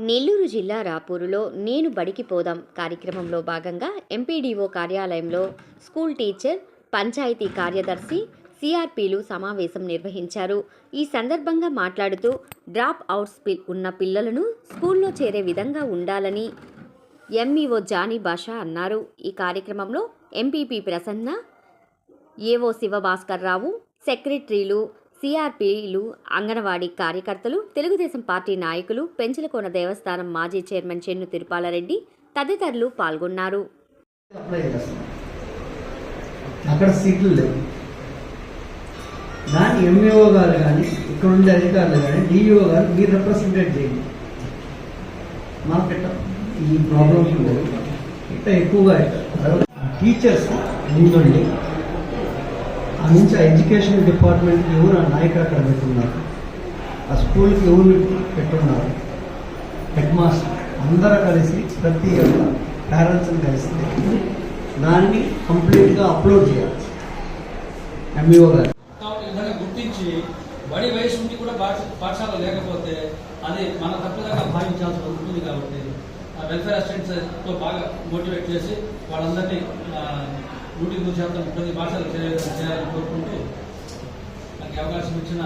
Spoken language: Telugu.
నెల్లూరు జిల్లా రాపూరులో నేను బడికి పోదాం కార్యక్రమంలో భాగంగా ఎంపీడీఓ కార్యాలయంలో స్కూల్ టీచర్ పంచాయతీ కార్యదర్శి సిఆర్పీలు సమావేశం నిర్వహించారు. ఈ సందర్భంగా మాట్లాడుతూ డ్రాప్ అవుట్స్ పి- ఉన్న పిల్లలను స్కూల్లో చేరే విధంగా ఉండాలని ఎంఈఓ జానీ బాషా అన్నారు. ఈ కార్యక్రమంలో ఎంపీపీ ప్రసన్న ఏవో శివభాస్కర్ రావు సెక్రటరీలు సిఆర్పిలు అంగన్వాడీ కార్యకర్తలు తెలుగుదేశం పార్టీ నాయకులు పెంచలకోన దేవస్థానం మాజీ చైర్మన్ చెన్ను తిరుపాలరెడ్డి తదితరులు పాల్గొన్నారు. అక్కడ సీట్లు లేవు. దాన్ని ఎంఈఓ గారు కానీ ఇక్కడ ఉండే అధికారులు కానీ డిఈఓ గారు మీరు రిప్రజెంటేట్ చేయండి. మాకు ఇట్ట ఈ ప్రాబ్లమ్స్ ఇట్లా ఎక్కువగా టీచర్స్ ముందుండి ఆ నుంచి ఆ ఎడ్యుకేషన్ డిపార్ట్మెంట్కి ఎవరు ఆ నాయకులు అక్కడ పెట్టున్నారు? ఆ స్కూల్కి ఎవరు పెట్టున్నారు? Head master. అందరూ కలిసి ప్రతి ఒక్క పేరెంట్స్ని కలిసి దాన్ని కంప్లీట్గా అప్లోడ్ చేయాలి. ఎంఈఓ గారు. గుర్తించి బడి వయసు ఉండి కూడా పాఠ- పాఠశాల లేకపోతే అది మన తప్పుదాకా భావించాల్సి ఉంటుంది కాబట్టి ఆ వెల్ఫేర్ అసిస్టెంట్స్తో బాగా మోటివేట్ చేసి వాళ్ళందరినీ నూటికి నూరు శాతం ప్రతి భాషలు చేయాలని కోరుకుంటూ నాకు అవకాశం ఇచ్చిన